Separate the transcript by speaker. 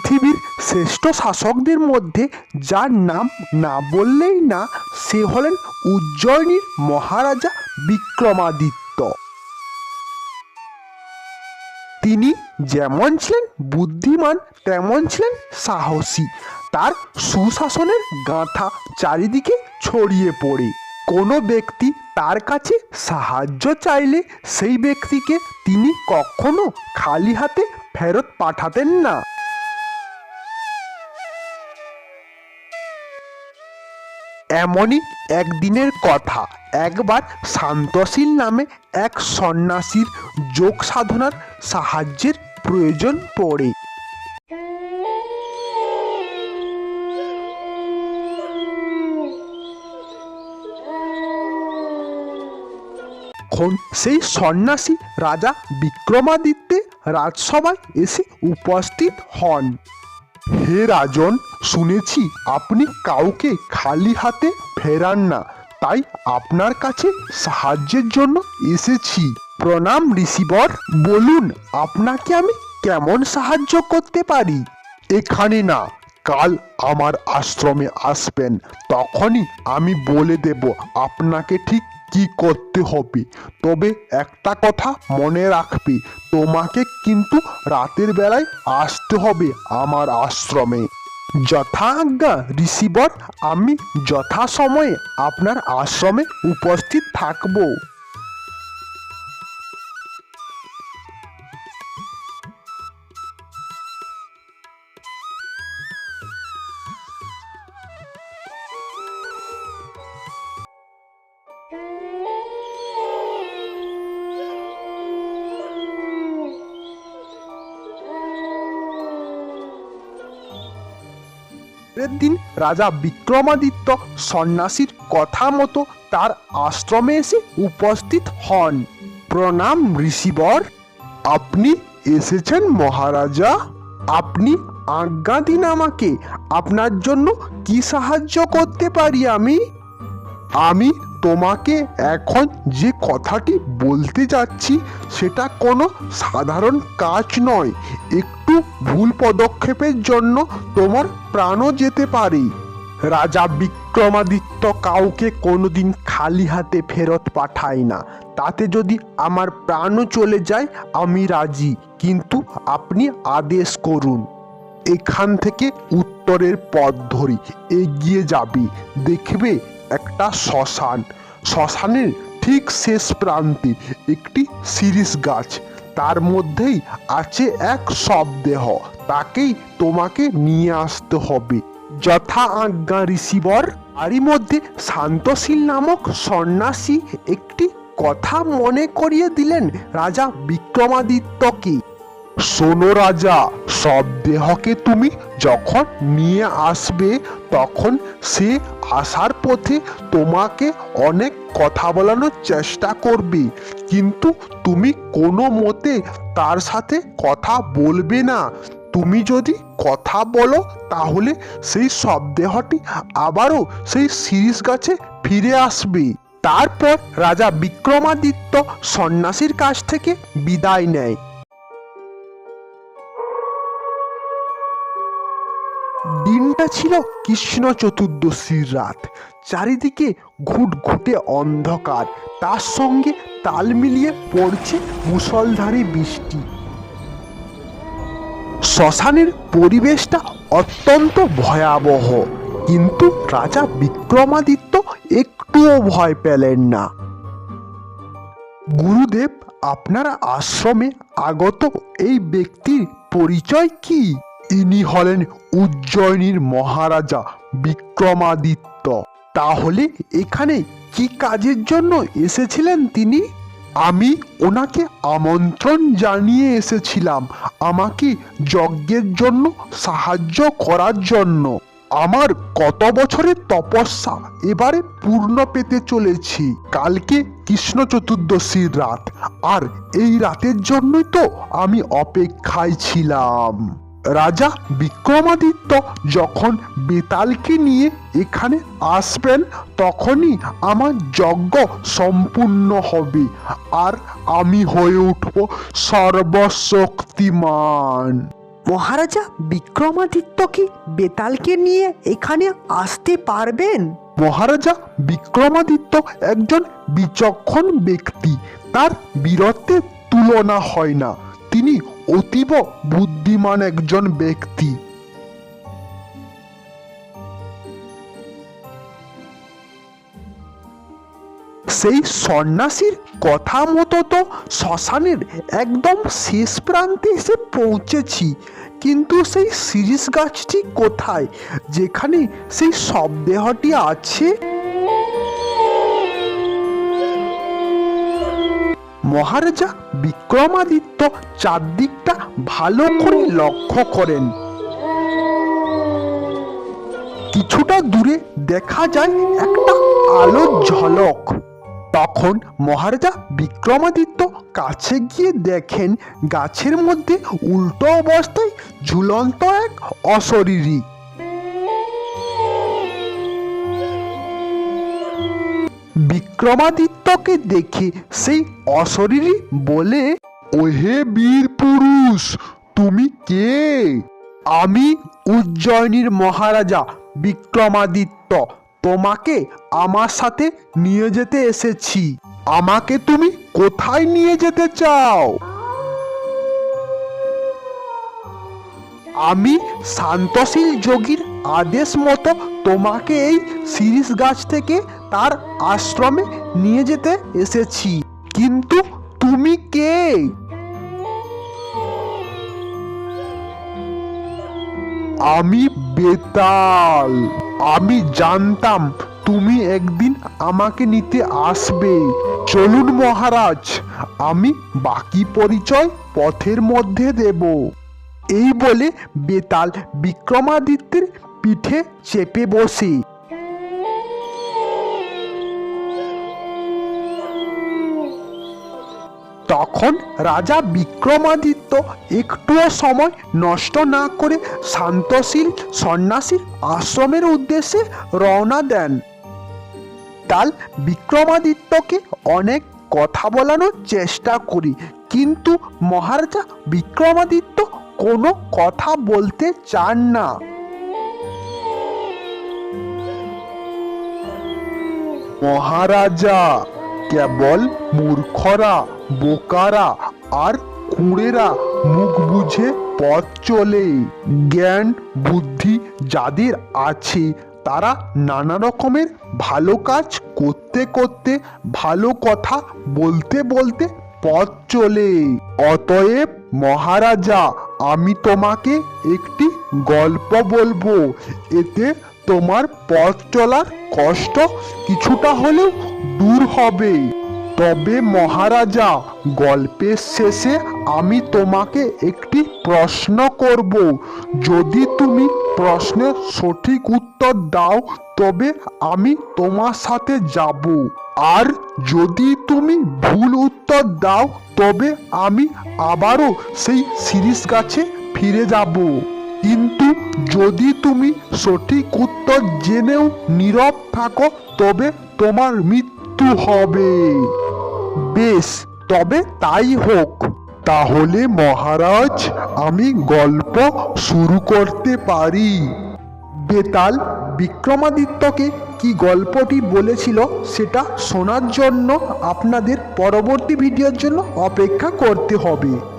Speaker 1: পৃথিবীর শ্রেষ্ঠ শাসকদের মধ্যে যার নাম না বললেই না, সে হলেন উজ্জয়িনীর মহারাজা বিক্রমাদিত্য। তিনি যেমন ছিলেন বুদ্ধিমান, তেমন ছিলেন সাহসী। তার সুশাসনের গাঁথা চারিদিকে ছড়িয়ে পড়ে। কোনো ব্যক্তি তার কাছে সাহায্য চাইলে সেই ব্যক্তিকে তিনি কখনো খালি হাতে ফেরত পাঠাতেন না। এমনই একদিনের কথা। একবার শান্তশীল নামে এক সন্ন্যাসীর যোগ সাধনার সাহায্যের প্রয়োজন পড়ে। সেই সন্ন্যাসী রাজা বিক্রমাদিত্যে রাজসভায় এসে উপস্থিত হন। হে রাজন, শুনেছি আপনি কাউকে খালি হাতে ফেরান না। তাই আপনার কাছে সাহায্যের জন্য এসেছি। প্রণাম ঋষিবর, বলুন আপনাকে আমি কেমন সাহায্য করতে পারি? এখানে না, কাল আমার আশ্রমে আসবেন, তখনই আমি বলে দেব আপনাকে ঠিক কি করতে হবে? তবে একটা কথা মনে রাখবে, তোমাকে কিন্তু রাতের বেলায় আসতে হবে আমার আশ্রমে। যথাজ্ঞা ঋষিবর, আমি যথাসময়ে আপনার আশ্রমে উপস্থিত থাকব। পরের দিন রাজা বিক্রমাদিত্য সন্ন্যাসীর কথা মতো তার আশ্রমে এসে উপস্থিত হন। প্রণাম, ঋষিবর। আপনি এসেছেন মহারাজা। আপনি আজ্ঞা দিন আমাকে। আপনার জন্য কি সাহায্য করতে পারি আমি? আমি তোমাকে এখন যে কথাটি বলতে যাচ্ছি, সেটা কোনো সাধারণ কাজ নয়। একটু ভুল পদক্ষেপের জন্য তোমার প্রাণও যেতে পারে। রাজা বিক্রমাদিত্য কাউকে কোনোদিন খালি হাতে ফেরত পাঠায় না। তাতে যদি আমার প্রাণও চলে যায়, আমি রাজি। কিন্তু আপনি আদেশ করুন। এখান থেকে উত্তরের পথ ধরি। এগিয়ে যাবি। দেখবে একটা শ্মশান। শ্মশানের ঠিক শেষ প্রান্তে একটি শিরিষ গাছ। তার মধ্যেই আছে এক শবদেহ তাকেই তোমাকে নিয়ে আসতে হবে। যথা আজ্ঞা ঋষিবর, তারই মধ্যে শান্তশীল নামক সন্ন্যাসী একটি কথা মনে করিয়ে দিলেন রাজা বিক্রমাদিত্যকে। শোনো রাজা সব দেহকে তুমি যখন নিয়ে আসবে তখন সে আসার পথে তোমাকে অনেক কথা বলানোর চেষ্টা করবে। কিন্তু তুমি কোনো মতে তার সাথে কথা বলবে না। তুমি যদি কথা বলো, তাহলে সেই শবদেহটি আবারও সেই শিরিষ গাছে ফিরে আসবে। তারপর রাজা বিক্রমাদিত্য সন্ন্যাসীর কাছ থেকে বিদায় নেয়। দিনটা ছিল কৃষ্ণ চতুর্দশীর রাত। চারিদিকে ঘুটঘুটে অন্ধকার। তার সঙ্গে তাল মিলিয়ে পড়ছে মুষলধারে বৃষ্টি। শ্মশানের পরিবেশটা অত্যন্ত ভয়াবহ। কিন্তু রাজা বিক্রমাদিত্য একটুও ভয় পেলেন না। গুরুদেব, আপনার আশ্রমে আগত এই ব্যক্তির পরিচয় কি? ইনি হলেন উজ্জয়িনীর মহারাজা বিক্রমাদিত্য। তাহলে এখানে কি কাজের জন্য এসেছিলেন তিনি? আমি ওনাকে আমন্ত্রণ জানিয়ে এসেছিলাম আমাকে যজ্ঞের জন্য, সাহায্য করার জন্য। আমার কত বছরের তপস্যা এবারে পূর্ণ পেতে চলেছি। কালকে কৃষ্ণ চতুর্দশীর রাত, আর এই রাতের জন্যই তো আমি অপেক্ষায় ছিলাম। রাজা বিক্রমাদিত্য যখন বেতালকে নিয়ে এখানে আসবেন তখনই আমার যজ্ঞ সম্পূর্ণ হবে আর আমি হয়ে উঠব সর্বশক্তিমান।
Speaker 2: মহারাজা বিক্রমাদিত্য কি বেতালকে নিয়ে এখানে আসতে পারবেন?
Speaker 1: মহারাজা বিক্রমাদিত্য একজন বিচক্ষণ ব্যক্তি। তার বীরত্বের তুলনা হয় না। তিনি অতীব বুদ্ধিমান একজন ব্যক্তি। সেই সন্ন্যাসীর কথা মতো তো শ্মশানের একদম শেষ প্রান্তে এসে পৌঁছেছি, কিন্তু সেই সিরিস গাছটি কোথায়? যেখানে সেই শবদেহটি আছে? মহারাজা বিক্রমাদিত্য চারদিকটা ভালো করে লক্ষ্য করেন। কিছুটা দূরে দেখা যায় একটা আলোর ঝলক। তখন মহারাজা বিক্রমাদিত্য কাছে গিয়ে দেখেন গাছের মধ্যে উল্টো অবস্থায় ঝুলন্ত এক অশরীরী। বিক্রমাদিত্যকে দেখে সেই অশরীরী বলে, ওহে বীর পুরুষ, তুমি কে? আমি উজ্জয়িনীর মহারাজা বিক্রমাদিত্য। তোমাকে আমার সাথে নিয়ে যেতে এসেছি। আমাকে তুমি কোথায় নিয়ে যেতে চাও? আমি শান্তশীল যোগীর আদেশ মতো তোমাকে এই শিরিষ গাছ থেকে তার আশ্রমে নিয়ে যেতে এসেছি। কিন্তু তুমি কে? আমি বেতাল। আমি জানতাম তুমি একদিন আমাকে নিতে আসবে। চলুন মহারাজ, আমি বাকি পরিচয় পথের মধ্যে দেব। এই বলে বেতাল বিক্রমাদিত্যের পিঠে চেপে বসি। তখন রাজা বিক্রমাদিত্য একটুও সময় নষ্ট না করে শান্তশীল সন্ন্যাসীর আশ্রমের উদ্দেশ্যে রওনা দেন। তাল বিক্রমাদিত্যকে অনেক কথা বলানোর চেষ্টা করি, কিন্তু মহারাজা বিক্রমাদিত্য কোনো কথা বলতে চান না। মহারাজা, কেবল মূর্খরা, বোকারা আর কুঁড়েরা মুখ বুঝে পথ চলে। জ্ঞান, বুদ্ধি যাদের আছে, তারা নানা রকমের ভালো কাজ করতে করতে, ভালো কথা বলতে বলতে পথ চলে। অতএব মহারাজা, আমি তোমাকে একটি গল্প বলব। এতে তোমার পথ চলার কষ্ট কিছুটা হলেও দূর হবে। তবে মহারাজা, গল্পের শেষে আমি তোমাকে একটি প্রশ্ন করব। যদি তুমি প্রশ্নের সঠিক উত্তর দাও, তবে আমি তোমার সাথে যাব। আর যদি তুমি ভুল উত্তর দাও, তবে আমি আবারও সেই সিরিজ গাছে ফিরে যাব। কিন্তু যদি তুমি সঠিক উত্তর জেনেও নীরব থাকো, তবে তোমার মৃত্যু হবে। বেশ, তবে তাই হোক। তাহলে মহারাজ, আমি গল্প শুরু করতে পারি। বেতাল বিক্রমাদিত্যকে কি গল্পটি বলেছিল সেটা শোনার জন্য আপনাদের পরবর্তী ভিডিওর জন্য অপেক্ষা করতে হবে।